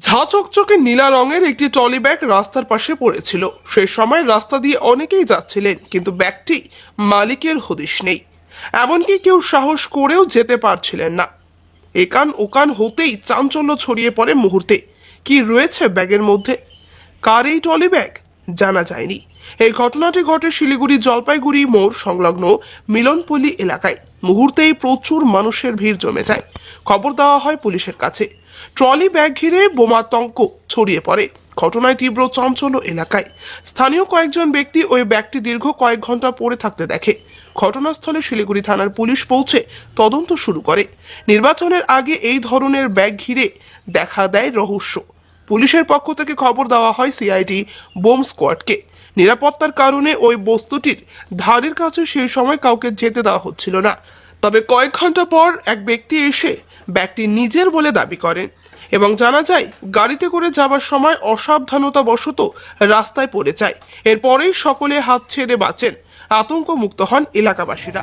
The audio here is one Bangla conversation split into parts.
ঝা চকচকে নীলা রঙের একটি ট্রলি ব্যাগ রাস্তার পাশে পড়েছিল। সেই সময় রাস্তা দিয়ে অনেকেই যাচ্ছিলেন, কিন্তু ব্যাগটি মালিকের হদিশ নেই। এমনকি কেউ সাহস করেও যেতে পারছিলেন না। একান ওকান হতেই চাঞ্চল্য ছড়িয়ে পড়ে মুহূর্তে। কি রয়েছে ব্যাগের মধ্যে? কার এই ট্রলি ব্যাগ? জানা যায়নি। এই ঘটনাটি ঘটে শিলিগুড়ি জলপাইগুড়ি মোড় সংলগ্ন মিলনপল্লী এলাকায়। মুহূর্তেই প্রচুর মানুষের ভিড় জমে যায়। খবর দেওয়া হয় পুলিশের কাছে। ট্রলি ব্যাগ ঘিরে বোমাতঙ্ক ছড়িয়ে পড়ে। ঘটনায় তীব্র চঞ্চল এলাকায়। স্থানীয় কয়েকজন ব্যক্তি ওই ব্যাগটি দীর্ঘ কয়েক ঘণ্টা পড়ে থাকতে দেখে। ঘটনাস্থলে শিলিগুড়ি থানার পুলিশ পৌঁছে তদন্ত শুরু করে। নির্বাচনের আগে এই ধরনের ব্যাগ ঘিরে দেখা দেয় রহস্য। পুলিশের পক্ষ থেকে খবর দেওয়া হয় সিআইডি বোম স্কোয়াডকে। নিরাপত্তার কারণে ওই বস্তুটির ধারের কাছে সেই সময় কাউকে যেতে দেওয়া হচ্ছিল না। তবে কয়েক ঘণ্টা পর এক ব্যক্তি এসে ব্যাগটি নিজের বলে দাবি করেন এবং জানা যায়, গাড়িতে করে যাবার সময় অসাবধানতা বশত রাস্তায় পড়ে যায়। এরপরেই সকলে হাত ছেড়ে বাঁচেন আতঙ্ক মুক্ত হন এলাকাবাসীরা।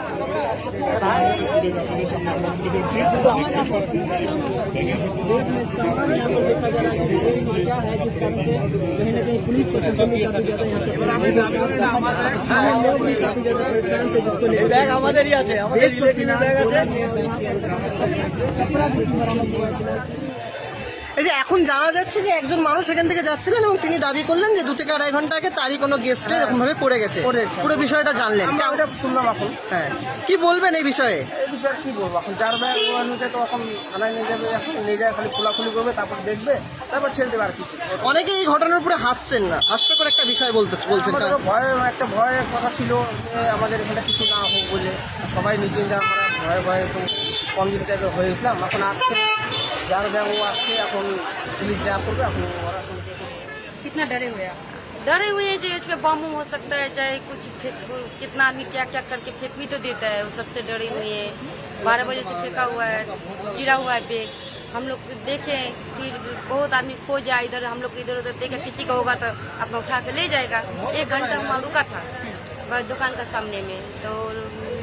कहीं ना कहीं पुलिस प्रशासन भी काफी ज्यादा यहाँ पे स्थानीय लोग भी काफी ज्यादा परेशान थे जिसको लेकर এই যে এখন জানা যাচ্ছে যে একজন মানুষ এখান থেকে যাচ্ছিলেন এবং তিনি দাবি করলেন যে দু থেকে আড়াই ঘণ্টা আগে তারই কোনো গেস্টে এরকম ভাবে পড়ে গেছে। পুরো বিষয়টা জানলেন। আমরা শুনলাম এখন। হ্যাঁ। কি বলবেন এই বিষয়ে? এই বিষয়ে কি বলব? এখন যার ব্যাগ নিতে তো এখন থানায় নিয়ে যাবে এখন নিয়ে যায় খালি খোলাখুলি করবে তারপর দেখবে তারপর ছেড়ে দেবে আর কিছু। অনেকে এই ঘটনার উপরে হাসছেন না। হাস্যকর একটা বিষয় বলতে বলছেন ভয় একটা ভয়ের কথা ছিল যে আমাদের এখানে কিছু না হোক বলে সবাই নিজে নিজে আমরা ভয়ে ভয়ে তো কমজোরি টাইপের হয়ে গেছিলাম এখন আসছে যার ব্যাগ ও আসছে এখন পুলিশ যা করবে এখন ওরা এখন কি করবে। कितना डरे हुए आप डरे हुए हैं जो इसमें बम उम हो सकता है चाहे कुछ फेंक कितना आदमी क्या क्या करके फेंक भी तो देता है वो सबसे डरे हुए हैं बारह बजे से फेंका हुआ है गिरा हुआ है बैग हम लोग देखे फिर बहुत आदमी खो जाए इधर हम लोग इधर उधर देखे किसी का होगा तो अपना उठा के ले जाएगा एक घंटा वहाँ रुका था बस दुकान का सामने में तो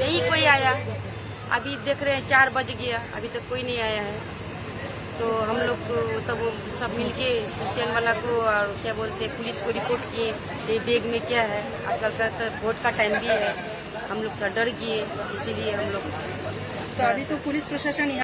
नहीं कोई आया अभी देख रहे हैं, चार बज गया, अभी तक कोई नहीं आया है। तो हम लोग को तब सब मिल मिलके सीएम वाला को और क्या बोलते हैं, पुलिस को रिपोर्ट किए, ये बैग में क्या है। आजकल का तो वोट का टाइम भी है। हम लोग थोड़ा डर गए, इसीलिए हम लोग तो अभी तो पुलिस प्रशासन